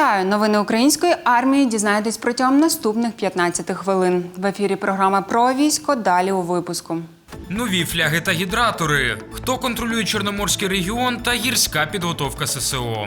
Вітаю! Новини української армії дізнаєтесь протягом наступних 15 хвилин. В ефірі програма про військо. Далі у випуску. Нові фляги та гідратори. Хто контролює Чорноморський регіон та гірська підготовка ССО.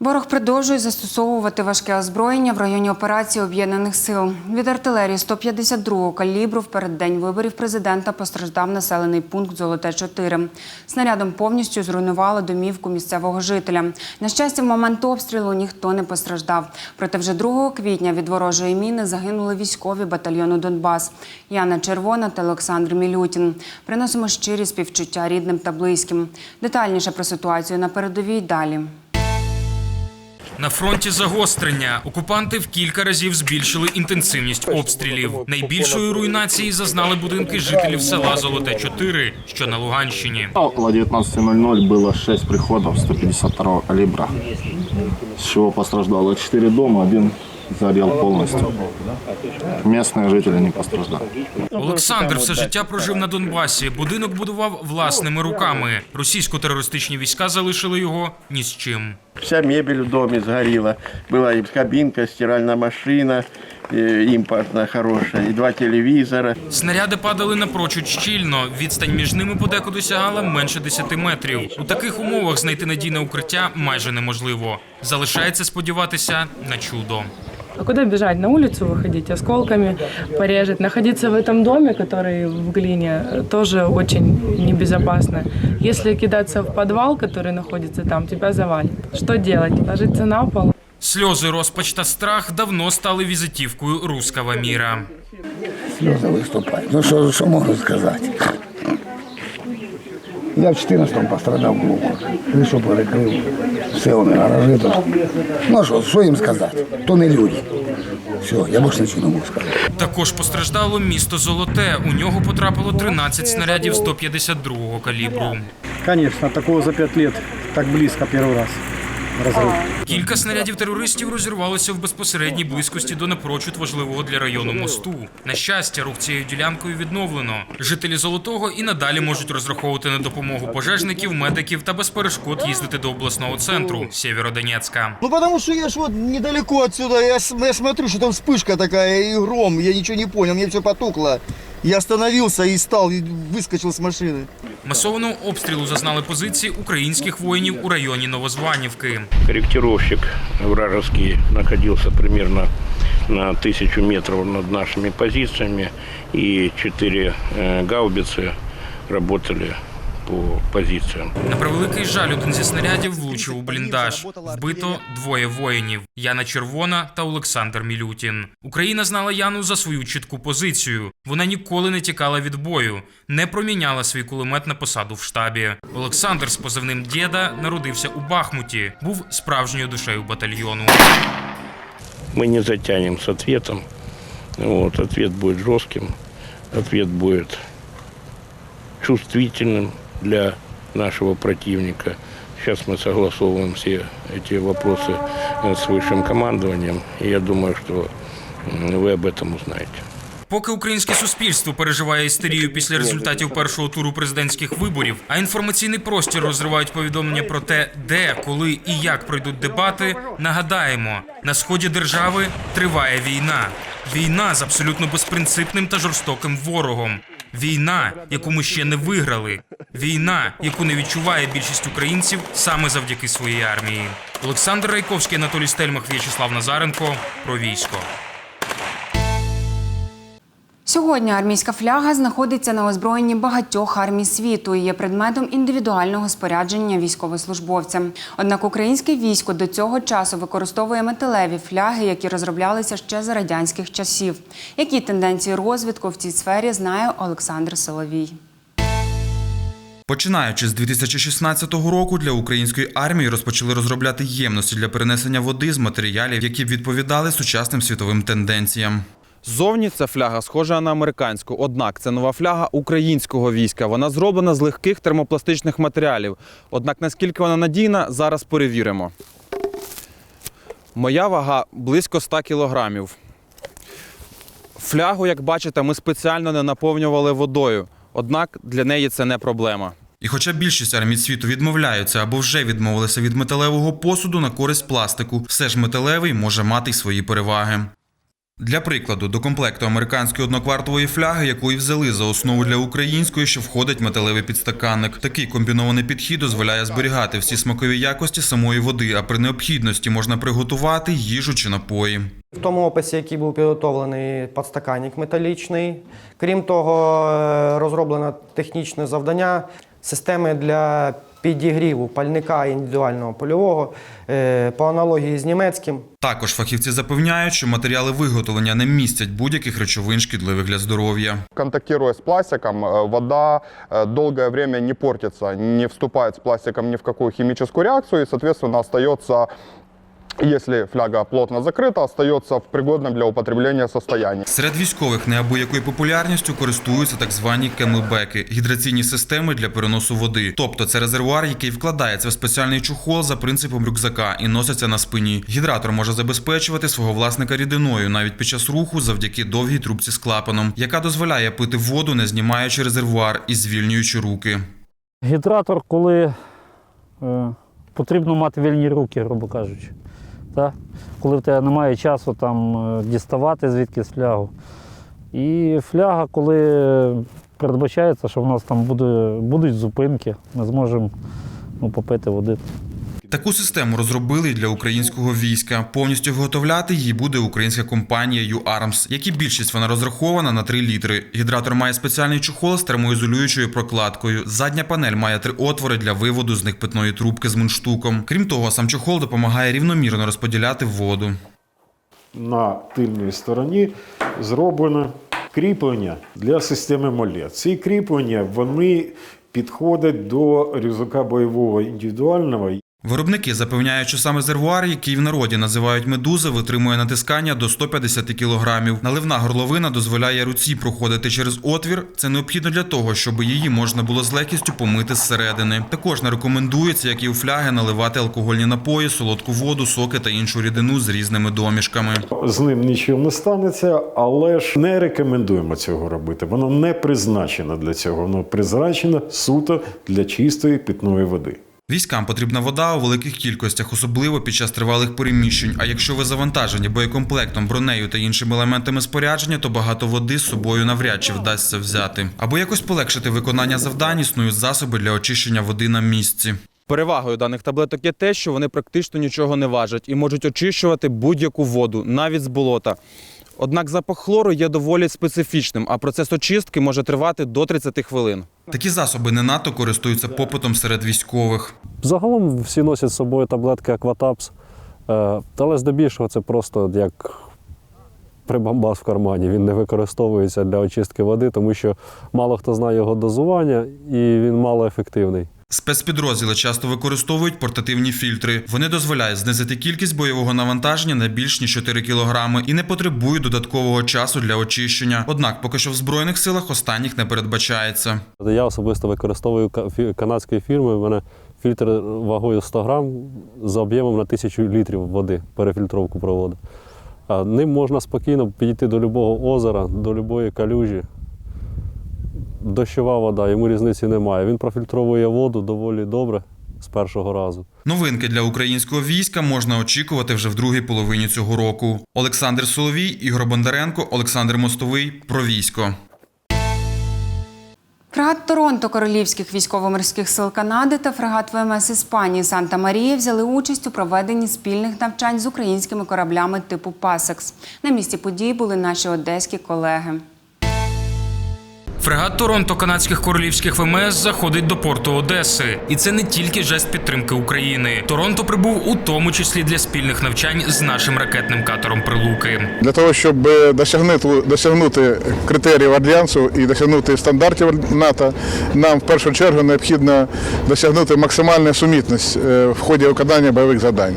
Ворог продовжує застосовувати важке озброєння в районі операції об'єднаних сил. Від артилерії 152-го калібру в переддень виборів президента постраждав населений пункт Золоте 4 Снарядом повністю зруйнувало домівку місцевого жителя. На щастя, в момент обстрілу ніхто не постраждав. Проте вже 2 квітня від ворожої міни загинули військові батальйону Донбас Яна Червона та Олександр Мілютін. Приносимо щирі співчуття рідним та близьким. Детальніше про ситуацію на передовій далі. На фронті загострення. Окупанти в кілька разів збільшили інтенсивність обстрілів. Найбільшої руйнації зазнали будинки жителів села Золоте 4 що на Луганщині. Около 19.00 было 6 приходов 152 калибра, с чего пострадало 4 дома, один загорел полностью. Местные жители не пострадали. Олександр все життя прожив на Донбасі. Будинок будував власними руками. Російсько-терористичні війська залишили його ні з чим. Вся мебель в доме сгорела. Была и кабинка, стиральная машина імпортна хороша, і два телевізора. Снаряди падали напрочуд щільно. Відстань між ними подекуди сягала менше 10 метрів. У таких умовах знайти надійне укриття майже неможливо. Залишається сподіватися на чудо. А куда бежать? На улицу выходить, осколками порежет. Находиться в этом доме, который в глине, э, тоже очень небезопасно. Если кидаться в подвал, который находится там, тебя завалит. Что делать? Ложиться на пол? Сльози, розпач та страх давно стали візитівкою руского міра. сльози виступають. Ну що, що можу сказати? Я в 14-му пострадав глухо. Кришу перекрив, все вони гаражі тут. Ну що, що їм сказати? То не люди. Все, я більше нічого не можу сказати. Також постраждало місто Золоте. У нього потрапило 13 снарядів 152-го калібру. Звісно, такого за 5 лет так близько перший раз разрыв. Кілька снарядів терористів розірвалося в безпосередній близькості до напрочуд важливого для району мосту. На щастя, рух цією ділянкою відновлено. Жителі Золотого і надалі можуть розраховувати на допомогу пожежників, медиків та без перешкод їздити до обласного центру Сєвєродонецька. Ну потому что я ж вот недалеко отсюда, я, я смотрю, что там вспышка такая и гром, я ничего не понял, мне все потухло. Я остановился и стал, и выскочил с машины. Масованого обстрілу зазнали позиції українських воїнів у районі Новозванівки. корректировщик вражеский находился примерно на тысячу метров над нашими позициями, и четыре э, гаубицы работали по позициям. На превеликий жаль, один зі снарядів влучив у бліндаж. Вбито двоє воїнів: Яна Червона та Олександр Мілютін. Україна знала Яну за свою чітку позицію. Вона ніколи не тікала від бою, не проміняла свій кулемет на посаду в штабі. Олександр з позивним дєда народився у Бахмуті, був справжньою душею батальйону. Мы не затянем с ответом. Вот, ответ будет жестким, ответ будет чувствительным для нашего противника. Сейчас мы согласовываем все эти вопросы э, с высшим командованием, и я думаю, что м, вы об этом узнаете. Поки українське суспільство переживає істерію після результатів першого туру президентських виборів, а інформаційний простір розривають повідомлення про те, де, коли і як пройдуть дебати. Нагадаємо, на сході держави триває війна. Війна з абсолютно безпринципним та жорстоким ворогом. Війна, яку ми ще не виграли. Війна, яку не відчуває більшість українців саме завдяки своїй армії. Олександр Райковський, Анатолій Стельмах, В'ячеслав Назаренко. Про військо. Сьогодні армійська фляга знаходиться на озброєнні багатьох армій світу і є предметом індивідуального спорядження військовослужбовця. Однак українське військо до цього часу використовує металеві фляги, які розроблялися ще за радянських часів. Які тенденції розвитку в цій сфері знає Олександр Соловій. Починаючи з 2016 року для української армії розпочали розробляти ємності для перенесення води з матеріалів, які б відповідали сучасним світовим тенденціям. Зовні ця фляга схожа на американську, однак це нова фляга українського війська. Вона зроблена з легких термопластичних матеріалів. Однак наскільки вона надійна, зараз перевіримо. Моя вага близько 100 кілограмів. Флягу, як бачите, ми спеціально не наповнювали водою. Однак для неї це не проблема. І хоча більшість армій світу відмовляються або вже відмовилися від металевого посуду на користь пластику, все ж металевий може мати й свої переваги. Для прикладу, до комплекту американської одноквартової фляги, яку і взяли за основу для української, що входить металевий підстаканник. Такий комбінований підхід дозволяє зберігати всі смакові якості самої води, а при необхідності можна приготувати їжу чи напої. В тому описі, який був підготовлений подстаканник металічний. Крім того, е, розроблено технічне завдання системи для підігріву пальника індивідуального польового е, по аналогії з німецьким. Також фахівці запевняють, що матеріали виготовлення не містять будь-яких речовин шкідливих для здоров'я. Контактує з пластиком, э, вода довге долгое время не портиться, не вступає з пластиком ні в какую хімічну реакцію, і, соответственно, остается, если фляга плотно закрыта, остается в пригодном для употребления состоянии. Серед військових неабиякою популярністю користуються так звані кемелбеки – гідраційні системи для переносу води. Тобто це резервуар, який вкладається в спеціальний чухол за принципом рюкзака і носиться на спині. Гідратор може забезпечувати свого власника рідиною навіть під час руху завдяки довгій трубці з клапаном, яка дозволяє пити воду, не знімаючи резервуар і звільнюючи руки. Гідратор, коли е, потрібно мати вільні руки, грубо кажучи. Так? Коли в тебе немає часу там е, діставати звідки флягу. І фляга, коли передбачається, що в нас там буде, будуть зупинки, ми зможемо ну, попити води. Таку систему розробили для українського війська. Повністю виготовляти її буде українська компанія UARMS, як і більшість вона розрахована на 3 літри. Гідратор має спеціальний чохол з термоізолюючою прокладкою. Задня панель має три отвори для виводу з них питної трубки з мундштуком. Крім того, сам чохол допомагає рівномірно розподіляти воду. На тильній стороні зроблено кріплення для системи молет. Ці кріплення вони підходять до рюкзака бойового індивідуального. Виробники запевняють, що саме резервуар, який в народі називають медуза, витримує натискання до 150 кілограмів. Наливна горловина дозволяє руці проходити через отвір. Це необхідно для того, щоб її можна було з легкістю помити зсередини. Також не рекомендується, як і у фляги, наливати алкогольні напої, солодку воду, соки та іншу рідину з різними домішками. З ним нічого не станеться, але ж не рекомендуємо цього робити. Воно не призначено для цього. Воно призначено суто для чистої питної води. Військам потрібна вода у великих кількостях, особливо під час тривалих переміщень. А якщо ви завантажені боєкомплектом, бронею та іншими елементами спорядження, то багато води з собою навряд чи вдасться взяти. Або якось полегшити виконання завдань, існують засоби для очищення води на місці. Перевагою даних таблеток є те, що вони практично нічого не важать і можуть очищувати будь-яку воду, навіть з болота. Однак запах хлору є доволі специфічним, а процес очистки може тривати до 30 хвилин. Такі засоби не надто користуються попитом серед військових. Загалом всі носять з собою таблетки Акватапс, е, але здебільшого це просто як прибамбас в кармані. Він не використовується для очистки води, тому що мало хто знає його дозування і він мало ефективний. Спецпідрозділи часто використовують портативні фільтри. Вони дозволяють знизити кількість бойового навантаження на більш ніж 4 кілограми і не потребують додаткового часу для очищення. Однак, поки що в збройних силах останніх не передбачається. Я особисто використовую ка- канадської фірми. У мене фільтр вагою 100 грам за об'ємом на 1000 літрів води, перефільтровку проводу. Ним можна спокійно підійти до будь-якого озера, до будь-якої калюжі. Дощова вода, йому різниці немає. Він профільтровує воду доволі добре з першого разу. Новинки для українського війська можна очікувати вже в другій половині цього року. Олександр Соловій, Ігор Бондаренко, Олександр Мостовий. Про військо. Фрегат Торонто Королівських військово-морських сил Канади та фрегат ВМС Іспанії Санта Марія взяли участь у проведенні спільних навчань з українськими кораблями типу Пасекс. На місці подій були наші одеські колеги. Фрегат Торонто канадських королівських ВМС заходить до порту Одеси, і це не тільки жест підтримки України. Торонто прибув у тому числі для спільних навчань з нашим ракетним катером Прилуки. Для того, щоб е, досягнути, досягнути критеріїв альянсу і досягнути стандартів НАТО, нам в першу чергу необхідно досягнути максимальної сумітності е, в ході виконання бойових завдань.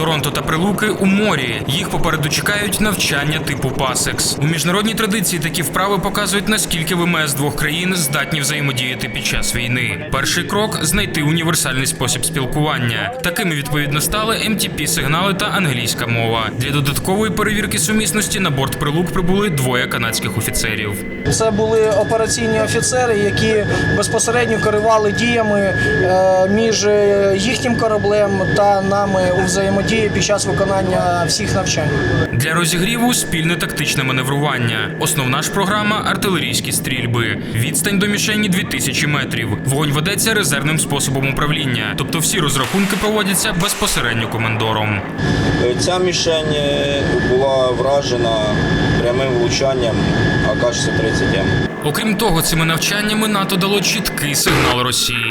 Торонто та Прилуки у морі. Їх попереду чекають навчання типу Пасекс. У міжнародній традиції такі вправи показують, наскільки ВМС двох країн здатні взаємодіяти під час війни. Перший крок знайти універсальний спосіб спілкування. Такими відповідно стали mtp сигнали та англійська мова. Для додаткової перевірки сумісності на борт Прилук прибули двоє канадських офіцерів. Це були операційні офіцери, які безпосередньо керували діями е, між е, їхнім кораблем та нами у взаємодії під час виконання всіх навчань. Для розігріву спільне тактичне маневрування. Основна ж програма артилерійські стрільби. Відстань до мішені 2000 метрів. Вогонь ведеться резервним способом управління, тобто всі розрахунки проводяться безпосередньо командором. Ця мішень е, була вражена прямим влучанням АК-630М. Окрім того, цими навчаннями НАТО дало чіткий сигнал Росії.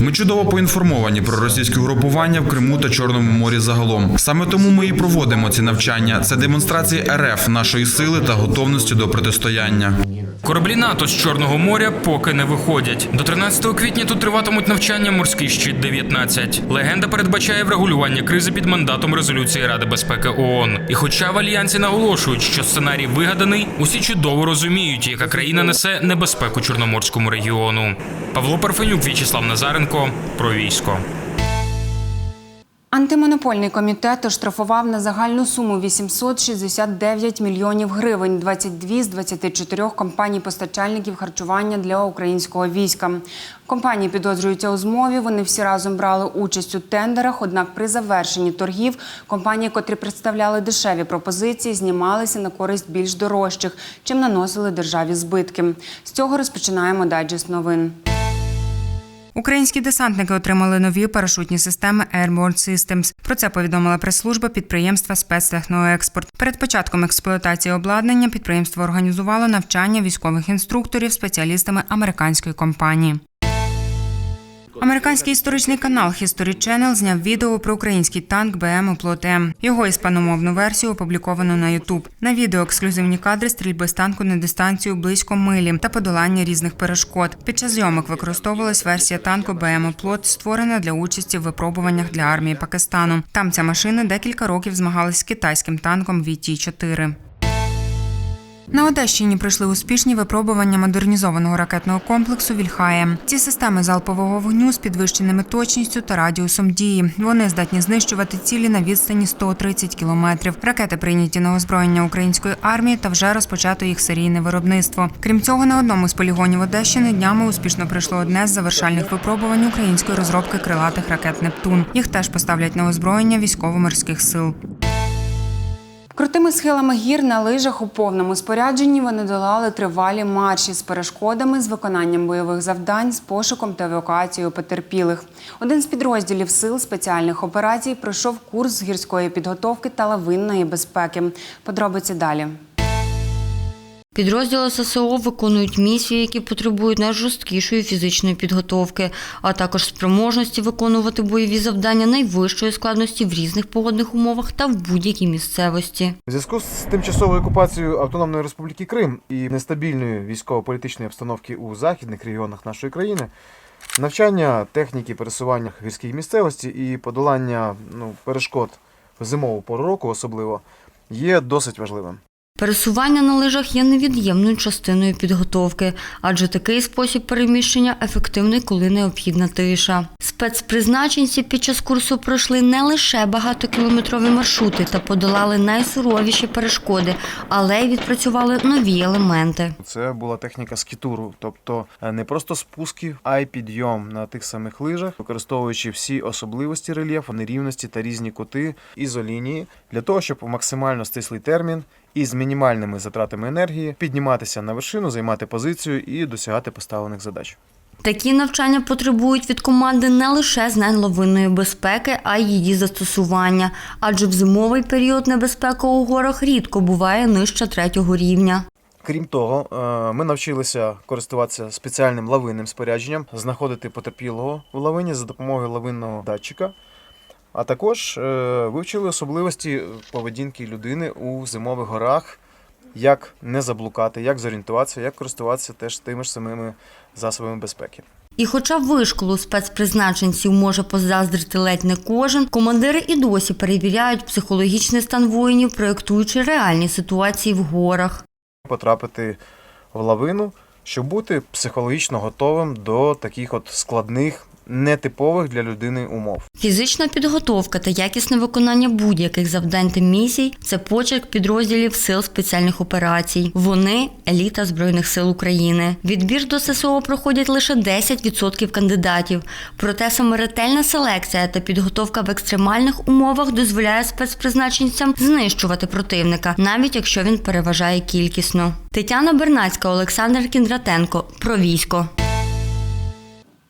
Ми чудово поінформовані про російське групування в Криму та Чорному морі загалом. Саме тому ми і проводимо ці навчання. Це демонстрації РФ нашої сили та готовності до протистояння. Кораблі НАТО з Чорного моря поки не виходять. До 13 квітня тут триватимуть навчання Морський щит 19 Легенда передбачає врегулювання кризи під мандатом резолюції Ради безпеки ООН. І хоча в альянсі наголошують, що сценарій вигаданий, усі чудово розуміють, яка країна несе небезпеку Чорноморському регіону. Павло Парфенюк, В'ячеслав Назаренко про військо. Антимонопольний комітет оштрафував на загальну суму 869 мільйонів гривень 22 з 24 компаній-постачальників харчування для українського війська. Компанії підозрюються у змові. Вони всі разом брали участь у тендерах. Однак при завершенні торгів компанії, котрі представляли дешеві пропозиції, знімалися на користь більш дорожчих, чим наносили державі збитки. З цього розпочинаємо дайджест новин. Українські десантники отримали нові парашутні системи Airborne Systems. Про це повідомила прес-служба підприємства «Спецтехноекспорт». Перед початком експлуатації обладнання підприємство організувало навчання військових інструкторів спеціалістами американської компанії. Американський історичний канал History Channel зняв відео про український танк БМ «Оплот М». Його іспаномовну версію опубліковано на YouTube. На відео ексклюзивні кадри стрільби з танку на дистанцію близько милі та подолання різних перешкод. Під час зйомок використовувалась версія танку БМ «Оплот», створена для участі в випробуваннях для армії Пакистану. Там ця машина декілька років змагалась з китайським танком VT-4. На Одещині пройшли успішні випробування модернізованого ракетного комплексу Вільхає. Ці системи залпового вогню з підвищеними точністю та радіусом дії. Вони здатні знищувати цілі на відстані 130 кілометрів. Ракети прийняті на озброєння української армії та вже розпочато їх серійне виробництво. Крім цього, на одному з полігонів Одещини днями успішно пройшло одне з завершальних випробувань української розробки крилатих ракет Нептун. Їх теж поставлять на озброєння військово-морських сил. Крутими схилами гір на лижах у повному спорядженні вони долали тривалі марші з перешкодами, з виконанням бойових завдань, з пошуком та евакуацією потерпілих. Один з підрозділів сил спеціальних операцій пройшов курс з гірської підготовки та лавинної безпеки. Подробиці далі. Підрозділи ССО виконують місії, які потребують найжорсткішої фізичної підготовки, а також спроможності виконувати бойові завдання найвищої складності в різних погодних умовах та в будь-якій місцевості. У зв'язку з тимчасовою окупацією Автономної Республіки Крим і нестабільної військово-політичної обстановки у західних регіонах нашої країни, навчання техніки пересування гірській місцевості і подолання ну, перешкод в зимову пору року особливо є досить важливим. Пересування на лижах є невід'ємною частиною підготовки, адже такий спосіб переміщення ефективний, коли необхідна тиша. Спецпризначенці під час курсу пройшли не лише багатокілометрові маршрути та подолали найсуровіші перешкоди, але й відпрацювали нові елементи. Це була техніка скітуру, тобто е, не просто спуски, а й підйом на тих самих лижах, використовуючи всі особливості рельєфу, нерівності та різні кути ізолінії для того, щоб максимально стислий термін і з мінімальними затратами енергії підніматися на вершину, займати позицію і досягати поставлених задач. Такі навчання потребують від команди не лише знань лавинної безпеки, а й її застосування, адже в зимовий період небезпека у горах рідко буває нижче третього рівня. Крім того, е, ми навчилися користуватися спеціальним лавинним спорядженням, знаходити потерпілого в лавині за допомогою лавинного датчика. А також е, вивчили особливості поведінки людини у зимових горах, як не заблукати, як зорієнтуватися, як користуватися теж тими ж самими засобами безпеки. І хоча вишколу спецпризначенців може позаздрити ледь не кожен, командири і досі перевіряють психологічний стан воїнів, проєктуючи реальні ситуації в горах. Потрапити в лавину, щоб бути психологічно готовим до таких от складних, нетипових для людини умов. Фізична підготовка та якісне виконання будь-яких завдань та місій це почерк підрозділів сил спеціальних операцій. Вони еліта збройних сил України. Відбір до ССО проходять лише 10% кандидатів. Проте саме ретельна селекція та підготовка в екстремальних умовах дозволяє спецпризначенцям знищувати противника, навіть якщо він переважає кількісно. Тетяна Бернацька, Олександр Кіндратенко. Про військо.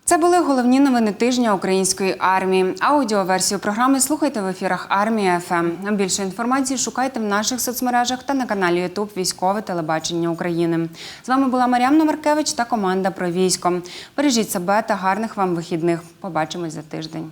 Це були головні новини тижня української армії. Аудіоверсію програми слухайте в ефірах Армія ФМ. Більше інформації шукайте в наших соцмережах та на каналі Ютуб Військове телебачення України. З вами була Мар'яна Маркевич та команда про військо. Бережіть себе та гарних вам вихідних. Побачимось за тиждень.